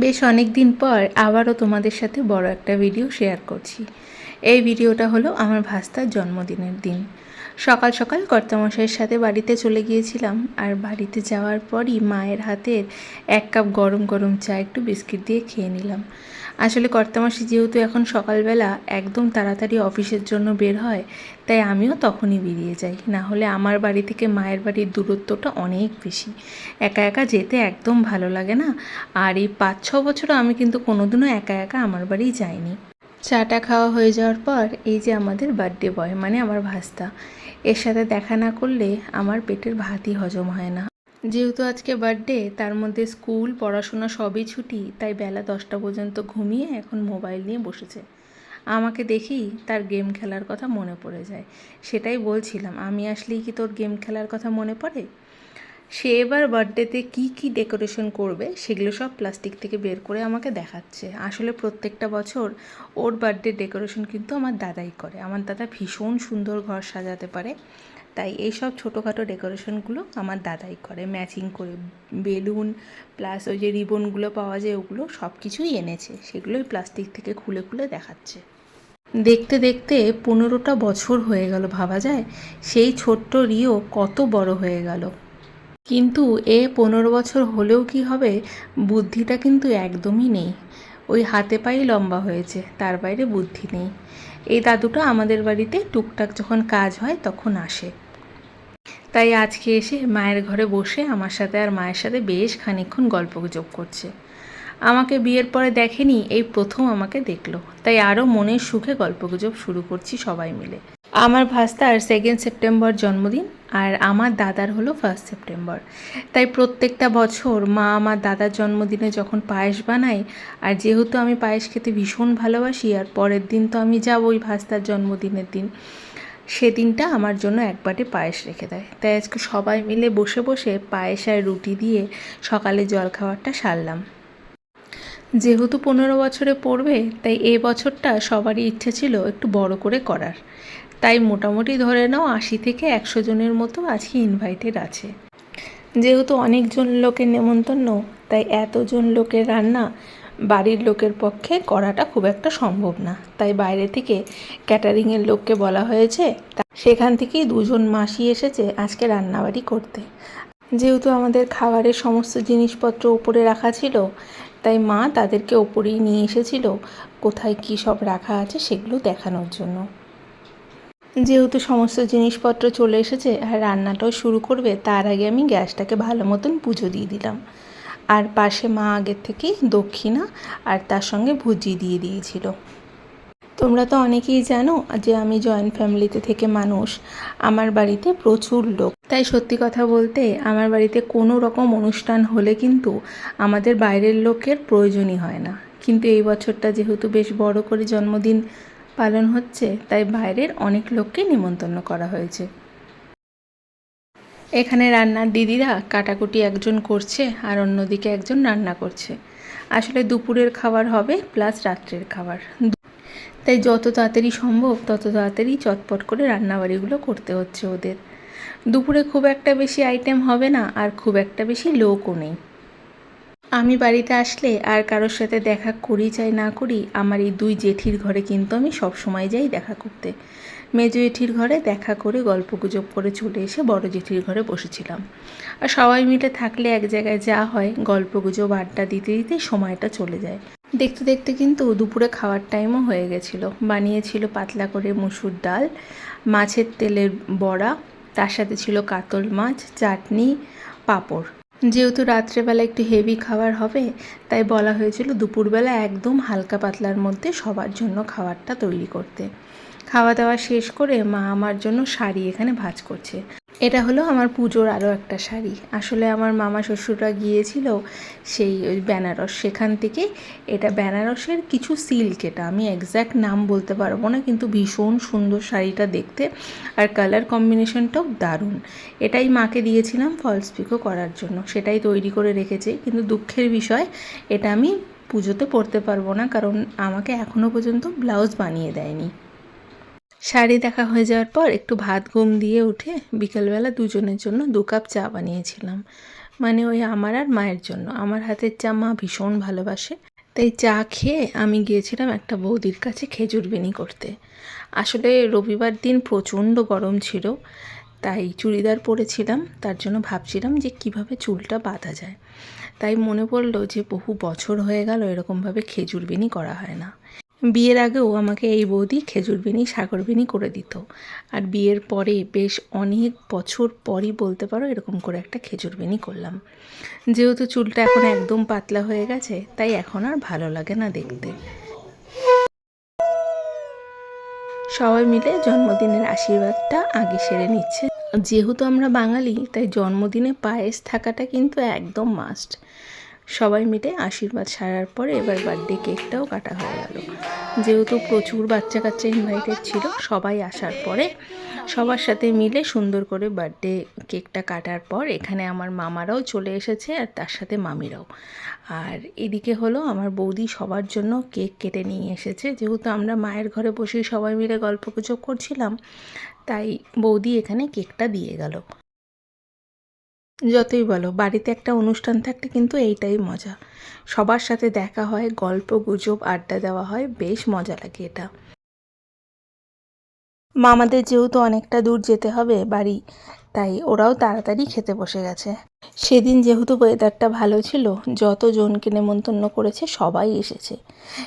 বেশ অনেক দিন পর আবারও তোমাদের সাথে বড় একটা ভিডিও শেয়ার করছি। এই ভিডিওটা হলো আমার ভাস্তার জন্মদিনের দিন। সকাল সকাল কর্তামশাইয়ের সাথে বাড়িতে চলে গিয়েছিলাম। আর বাড়িতে যাওয়ার পরই মায়ের হাতের এক কাপ গরম গরম চা, একটু বিস্কিট দিয়ে খেয়ে নিলাম। আসলে কর্তামশাই যেহেতু এখন সকালবেলা একদম তাড়াতাড়ি অফিসের জন্য বের হয়, তাই আমিও তখনই বেরিয়ে যাই। না হলে আমার বাড়ি থেকে মায়ের বাড়ির দূরত্বটা অনেক বেশি। একা একা যেতে একদম ভালো লাগে না। আর এই পাঁচ, ছ বছরও আমি কিন্তু কোনোদিনও একা একা আমার বাড়ি যাইনি। চাটা খাওয়া হয়ে যাওয়ার পর এই যে আমাদের বার্থডে বয় মানে আমার ভাস্তা এর সাথে দেখা না করলে আমার পেটের ভাতই হজম হয় না। যেহেতু আজকে বার্থডে তার মধ্যে স্কুল, পড়াশোনা সবই ছুটি, তাই বেলা দশটা পর্যন্ত ঘুমিয়ে এখন মোবাইল নিয়ে বসেছে। আমাকে দেখি তার গেম খেলার কথা মনে পড়ে যায়। সেটাই বলছিলাম, আমি আসলেই কি তোর গেম খেলার কথা মনে পড়ে? সে এবার বার্থডেতে কী কী ডেকোরেশন করবে সেগুলো সব প্লাস্টিক থেকে বের করে আমাকে দেখাচ্ছে। আসলে প্রত্যেকটা বছর ওর বার্থডে ডেকোরেশন কিন্তু আমার দাদাই করে। আমার দাদা ভীষণ সুন্দর ঘর সাজাতে পারে। তাই এই সব ছোটোখাটো ডেকোরেশনগুলো আমার দাদাই করে। ম্যাচিং করে, বেলুন প্লাস ওই যে রিবনগুলো পাওয়া যায় ওগুলো সব কিছুই এনেছে। সেগুলোই প্লাস্টিক থেকে খুলে খুলে দেখাচ্ছে। দেখতে দেখতে পনেরোটা বছর হয়ে গেল ভাবা যায়। সেই ছোট্ট রিও কত বড় হয়ে গেল। কিন্তু এ পনেরো বছর হলেও কি হবে, বুদ্ধিটা কিন্তু একদমই নেই। ওই হাতে পায়ে লম্বা হয়েছে, তার বাইরে বুদ্ধি নেই। এই দাদুটা আমাদের বাড়িতে টুকটাক যখন কাজ হয় তখন আসে। তাই আজকে এসে মায়ের ঘরে বসে আমার সাথে আর মায়ের সাথে বেশ খানিকক্ষণ গল্পগুজব করছে। আমাকে বিয়ের পরে দেখেনি, এই প্রথম আমাকে দেখল। তাই আরও মনের সুখে গল্পগুজব শুরু করছি সবাই মিলে। আমার ভাস্তার সেকেন্ড সেপ্টেম্বর জন্মদিন আর আমার দাদার হলো ফার্স্ট সেপ্টেম্বর তাই প্রত্যেকটা বছর মা আমার দাদার জন্মদিনে যখন পায়েস বানায়, আর যেহেতু আমি পায়েস খেতে ভীষণ ভালোবাসি, আর পরের দিন তো আমি যাবই ভাস্তার জন্মদিনের দিন, সেদিনটা আমার জন্য একবারে পায়েস রেখে দেয়। তাই আজকে সবাই মিলে বসে বসে পায়েস আর রুটি দিয়ে সকালে জলখাবারটা সারলাম। যেহেতু পনেরো বছরে পড়বে, তাই এ বছরটা সবারই ইচ্ছে ছিল একটু বড় করে করার। তাই মোটামুটি ধরে নাও আশি থেকে একশো জনের মতো আজকে ইনভাইটেড আছে। যেহেতু অনেকজন লোকের নেমন্তন্ন, তাই এতজন লোকের রান্না বাড়ির লোকের পক্ষে করাটা খুব একটা সম্ভব না। তাই বাইরে থেকে ক্যাটারিংয়ের লোককে বলা হয়েছে সেখান থেকেই দুজন মাসি এসেছে আজকে রান্নাবাড়ি করতে। যেহেতু আমাদের খাবারের সমস্ত জিনিসপত্র উপরে রাখা ছিল, তাই মা তাদেরকে ওপরেই নিয়ে এসেছিল, কোথায় কী সব রাখা আছে সেগুলো দেখানোর জন্য। যেহেতু সমস্ত জিনিসপত্র চলে এসেছে আর রান্নাটাও শুরু করবে, তার আগে আমি গ্যাসটাকে ভালো মতন পুজো দিয়ে দিলাম। আর পাশে মা আগের থেকেই দক্ষিণা আর তার সঙ্গে ভুজি দিয়ে দিয়েছিল। তোমরা তো অনেকেই জানো যে আমি জয়েন্ট ফ্যামিলিতে থেকে মানুষ, আমার বাড়িতে প্রচুর লোক। তাই সত্যি কথা বলতে আমার বাড়িতে কোনো রকম অনুষ্ঠান হলে কিন্তু আমাদের বাইরের লোকের প্রয়োজনই হয় না। কিন্তু এই বছরটা যেহেতু বেশ বড় করে জন্মদিন পালন হচ্ছে, তাই বাইরের অনেক লোককে নিমন্ত্রণ করা হয়েছে। এখানে রান্নার দিদিরা কাটাকুটি একজন করছে আর অন্যদিকে একজন রান্না করছে। আসলে দুপুরের খাবার হবে প্লাস রাত্রের খাবার। তাই যত তাড়াতাড়ি সম্ভব তত তাড়াতাড়ি চটপট করে রান্নাবাড়িগুলো করতে হচ্ছে ওদের। দুপুরে খুব একটা বেশি আইটেম হবে না আর খুব একটা বেশি লোকও নেই। আমি বাড়িতে আসলে আর কারোর সাথে দেখা করি চাই না করি, আমার এই দুই জেঠির ঘরে কিন্তু আমি সব সময় যাই দেখা করতে। মেজো জেঠির ঘরে দেখা করে গল্প গুজব করে চলে এসে বড় জেঠির ঘরে বসেছিলাম। আর সবাই মিলে থাকলে এক জায়গায় যা হয় গল্প গুজব আড্ডা দিতে দিতে সময়টা চলে যায়। দেখতে দেখতে কিন্তু দুপুরে খাওয়ার টাইমও হয়ে গেছিল। বানিয়েছিল পাতলা করে মুসুর ডাল, মাছের তেলের বড়া, তার সাথে ছিল কাতল মাছ, চাটনি, পাঁপড়। যেহেতু রাত্রেবেলা একটু হেভি খাবার হবে, তাই বলা হয়েছিল দুপুরবেলা একদম হালকা পাতলার মধ্যে সবার জন্য খাবারটা তৈরি করতে। খাওয়া দাওয়া শেষ করে মা আমার জন্য শাড়ি এখানে ভাজ করছে। এটা হলো আমার পুজোর আরও একটা শাড়ি। আসলে আমার মামা শ্বশুররা গিয়েছিল সেই ওই বেনারস, সেখান থেকে এটা বেনারসের কিছু সিল্ক এটা। আমি এক্স্যাক্ট নাম বলতে পারব না, কিন্তু ভীষণ সুন্দর শাড়িটা দেখতে আর কালার কম্বিনেশনটাও দারুণ। এটাই মাকে দিয়েছিলাম ফলস পিকো করার জন্য। সেটাই তৈরি করে রেখেছি, কিন্তু দুঃখের বিষয়, এটা আমি পুজোতে পরতে পারব না, কারণ আমাকে এখনও পর্যন্ত ব্লাউজ বানিয়ে দেয়নি। শাড়ি দেখা হয়ে যাওয়ার পর একটু ভাত ঘুম দিয়ে উঠে বিকেলবেলা দুজনের জন্য দু কাপ চা বানিয়েছিলাম। মানে ওই আমার আর মায়ের জন্য। আমার হাতের চা মা ভীষণ ভালোবাসে। তাই চা খেয়ে আমি গিয়েছিলাম একটা বৌদির কাছে খেজুর বিনি করতে। আসলে রবিবার দিন প্রচণ্ড গরম ছিল, তাই চুড়িদার পরেছিলাম। তার জন্য ভাবছিলাম যে কীভাবে চুলটা বাঁধা যায়। তাই মনে পড়ল যে বহু বছর হয়ে গেল এরকমভাবে খেজুর বিনি করা হয় না। বিয়ের আগেও আমাকে এই বৌদি খেজুর বিনি, সাগর বিনি করে দিত। আর বিয়ের পরে বেশ অনেক বছর পরই বলতে পারো এরকম করে একটা খেজুর বিনি করলাম। যেহেতু চুলটা এখন একদম পাতলা হয়ে গেছে, তাই এখন আর ভালো লাগে না দেখতে। সবাই মিলে জন্মদিনের আশীর্বাদটা আগে সেরে নিচ্ছে। যেহেতু আমরা বাঙালি, তাই জন্মদিনে পায়েস থাকাটা কিন্তু একদম মাস্ট। সবাই মিলে আশীর্বাদ সারার পরে এবার বার্থডে কেকটাও কাটা হয়ে গেল। যেহেতু প্রচুর বাচ্চা কাচ্চা ইনভাইটেড ছিল, সবাই আসার পরে সবার সাথে মিলে সুন্দর করে বার্থডে কেকটা কাটার পর এখানে আমার মামারাও চলে এসেছে আর তার সাথে মামিরাও। আর এদিকে হলো আমার বৌদি সবার জন্য কেক কেটে নিয়ে এসেছে। যেহেতু আমরা মায়ের ঘরে বসেই সবাই মিলে গল্প গুজব করছিলাম, তাই বৌদি এখানে কেকটা দিয়ে গেল। যতই বলো, বাড়িতে একটা অনুষ্ঠান থাকতে কিন্তু এইটাই মজা। সবার সাথে দেখা হয়, গল্প, গুজব, আড্ডা দেওয়া হয়, বেশ মজা লাগে এটা। মামাদের যেহেতু অনেকটা দূর যেতে হবে বাড়ি, তাই ওরাও তাড়াতাড়ি খেতে বসে গেছে। সেদিন যেহেতু ওয়েদারটা ভালো ছিল যত জনকে নেমন্তন্ন করেছে সবাই এসেছে।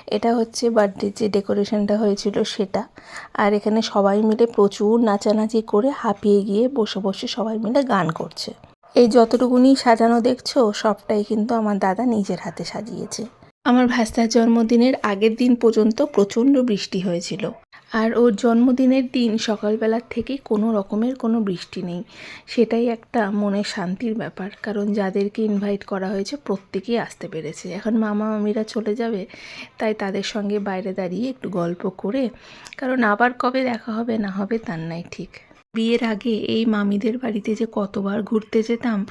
এটা হচ্ছে বার্থডে যে ডেকোরেশনটা হয়েছিল সেটা। আর এখানে সবাই মিলে প্রচুর নাচানাচি করে হাঁপিয়ে গিয়ে বসে বসে সবাই মিলে গান করছে। এই যতটুকুনি সাজানো দেখছ, সবটাই কিন্তু আমার দাদা নিজের হাতে সাজিয়েছে। আমার ভাস্তার জন্মদিনের আগের দিন পর্যন্ত প্রচণ্ড বৃষ্টি হয়েছিল। আর ওর জন্মদিনের দিন সকালবেলার থেকে কোনো রকমের কোনো বৃষ্টি নেই। সেটাই একটা মনের শান্তির ব্যাপার, কারণ যাদেরকে ইনভাইট করা হয়েছে প্রত্যেকেই আসতে পেরেছে। এখন মামা মামিরা চলে যাবে, তাই তাদের সঙ্গে বাইরে দাঁড়িয়ে একটু গল্প করে, কারণ আবার কবে দেখা হবে না হবে তার নাই ঠিক। বিয়ের আগে এই মামিদের বাড়িতে যে কতবার ঘুরতে যেতাম,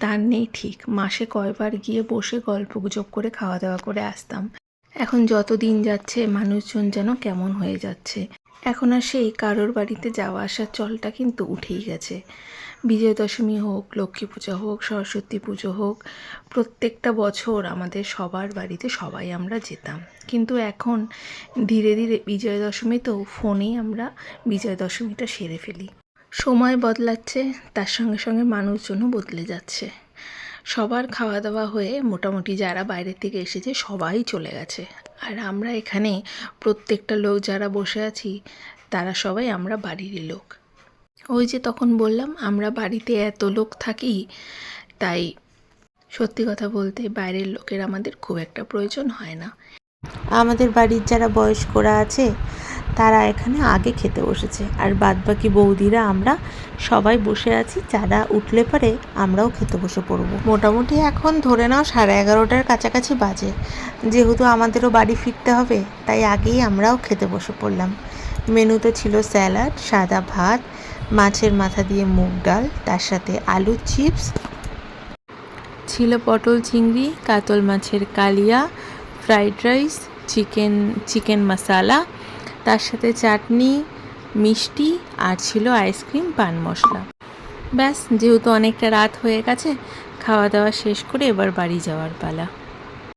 তার নেই ঠিক। মাসে কয়বার গিয়ে বসে গল্প গুজব করে খাওয়া দাওয়া করে আসতাম। এখন যত দিন যাচ্ছে, মানুষজন যেন কেমন হয়ে যাচ্ছে। এখন আর সেই কারোর বাড়িতে যাওয়া আসার চলটা কিন্তু উঠেই গেছে। বিজয় দশমী হোক, লক্ষ্মী পুজো হোক, সরস্বতী পুজো হোক, প্রত্যেকটা বছর আমাদের সবার বাড়িতে সবাই আমরা যেতাম। কিন্তু এখন ধীরে ধীরে বিজয় দশমীতেও ফোনেই আমরা বিজয় দশমীটা সেরে ফেলি। সময় বদলাচ্ছে, তার সঙ্গে সঙ্গে মানুষজনও বদলে যাচ্ছে। সবার খাওয়া দাওয়া হয়ে মোটামুটি যারা বাইরে থেকে এসেছে সবাই চলে গেছে। আর আমরা এখানে প্রত্যেকটা লোক যারা বসে আছি, তারা সবাই আমরা বাড়িরই লোক। ওই যে তখন বললাম, আমরা বাড়িতে এত লোক থাকি, তাই সত্যি কথা বলতে বাইরের লোকের আমাদের খুব একটা প্রয়োজন হয় না। আমাদের বাড়ির যারা বয়স্করা আছে তারা এখানে আগে খেতে বসেছে। আর বাদবাকি বৌদিরা আমরা সবাই বসে আছি, যারা উঠলে পরে আমরাও খেতে বসে পড়ব। মোটামুটি এখন ধরে নাও সাড়ে এগারোটার কাছাকাছি বাজে। যেহেতু আমাদেরও বাড়ি ফিরতে হবে, তাই আগেই আমরাও খেতে বসে পড়লাম। মেনুতে ছিল স্যালাড, সাদা ভাত, মাছের মাথা দিয়ে মুগ ডাল, তার সাথে আলুর চিপস, ছিল পটল চিংড়ি, কাতল মাছের কালিয়া, fried rice, chicken chicken masala তার সাথে চাটনি, মিষ্টি আর ছিল আইসক্রিম, পান মশলা। ব্যাস, যেহেতু অনেকটা রাত হয়ে গেছে, খাওয়া দাওয়া শেষ করে এবার বাড়ি যাওয়ার পালা।